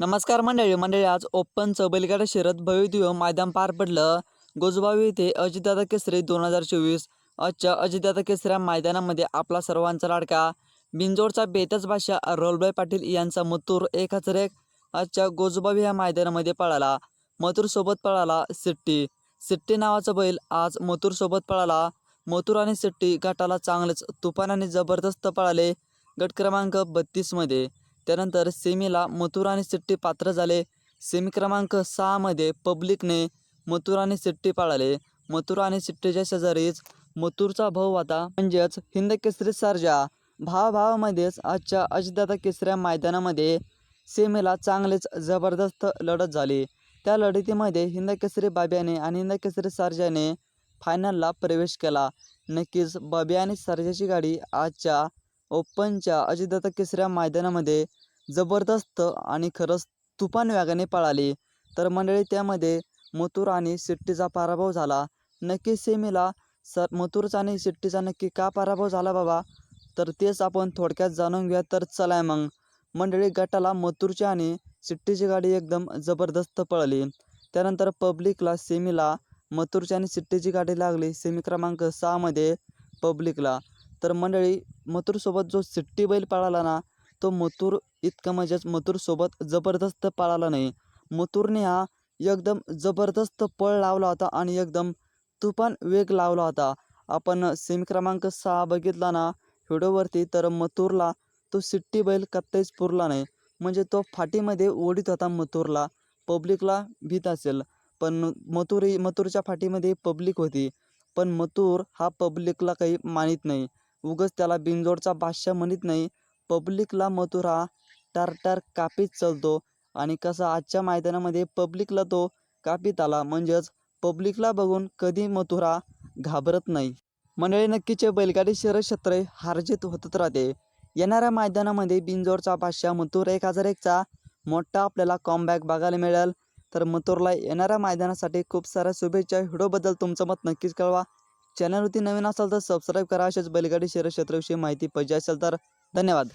नमस्कार मंडळी मंडळी आज ओपनचं बैलगाडा शरद भव्यदिव्य मैदान पार पडलं. गोजबावी येथे अजितदादा केसरी दोन हजार चोवीस आजच्या अजितदादा केसऱ्या मैदानामध्ये आपला सर्वांचा लाडका. बिंजोडचा बेतच भाषा रोलबाई पाटील यांचा मथूर एक हजार एक आजच्या गोजबावी या मैदानामध्ये पळाला. मथूरसोबत पळाला सिट्टी. सिट्टी नावाचा बैल आज मथूरसोबत पळाला. मथुर आणि सिट्टी गटाला चांगलेच तुफान आणि जबरदस्त पळाले गट क्रमांक बत्तीसमध्ये. त्यानंतर सेमीला मथुर आणि सिट्टी पात्र झाले. सेमी क्रमांक सहामध्ये पब्लिकने मथुर आणि सिट्टी पाळाले. मथुर आणि सिट्टीच्या शेजारीच मथुरचा भाऊ होता. म्हणजेच हिंद केसरी सर्जा. भावाभावामध्येच आजच्या अजितदादा केसऱ्या मैदानामध्ये सेमीला चांगलेच जबरदस्त लढत झाली. त्या लढतीमध्ये हिंद केसरी बाब्याने आणि हिंद केसरी सर्जाने फायनलला प्रवेश केला. नक्कीच बाब्या आणि सर्जाची गाडी आजच्या ओपनच्या अजितदादा केसऱ्या मैदानामध्ये जबरदस्त आणि खरंच तुफान वेगाने पळाली. तर मंडळी त्यामध्ये मथुर आणि सिट्टीचा पराभव झाला. नक्की सेमीला सर मथुरचा आणि सिट्टीचा नक्की का पराभव झाला बाबा? तर तेच आपण थोडक्यात जाणून घेऊया. तर चला मग. मंडळी गटाला मथुरची आणि सिट्टीची गाडी एकदम जबरदस्त पळाली. त्यानंतर पब्लिकला सेमीला मथुरची आणि सिट्टीची गाडी लागली. सेमी क्रमांक सहामध्ये पब्लिकला. तर मंडळी मथुरसोबत जो सिट्टी बैल पळाला ना तो मथुर इतका म्हणजेच मथुरसोबत जबरदस्त पळाला नाही. मथुरने हा एकदम जबरदस्त पळ लावला होता आणि एकदम तुफान वेग लावला होता. आपण सेमी क्रमांक सहा बघितला ना व्हिडिओवरती तर मथुरला तो सिट्टी बैल कत्ताच पुरला नाही. म्हणजे तो फाटीमध्ये ओढीत होता मथुरला. पब्लिकला भीत असेल. पण मथुर मथुरच्या फाटीमध्ये पब्लिक होती. पण मथुर हा पब्लिकला काही मानित नाही. उगच त्याला बिनजोडचा बादशाह म्हणत नाही. पब्लिकला मथुरा टारटार टार कापीत चलतो. आणि कसा आजच्या मैदानामध्ये पब्लिकला तो कापीत आला. म्हणजेच पब्लिकला बघून कधी मथुरा घाबरत नाही. मंडळी नक्कीचे बैलगाडी शहर क्षेत्र होतच राहते. येणाऱ्या मैदानामध्ये बिनजोडचा बादशाह मथुर एक हजार एकचा मोठा आपल्याला कॉमबॅक बघायला मिळेल. तर मथुरला येणाऱ्या मैदानासाठी खूप साऱ्या शुभेच्छा. व्हिडिओबद्दल तुमचं मत नक्कीच कळवा. चॅनलवरती नवीन असाल तर सबस्क्राईब करा. असेच बैलगाडी शहर क्षेत्राविषयी माहिती पाहिजे असेल तर धन्यवाद.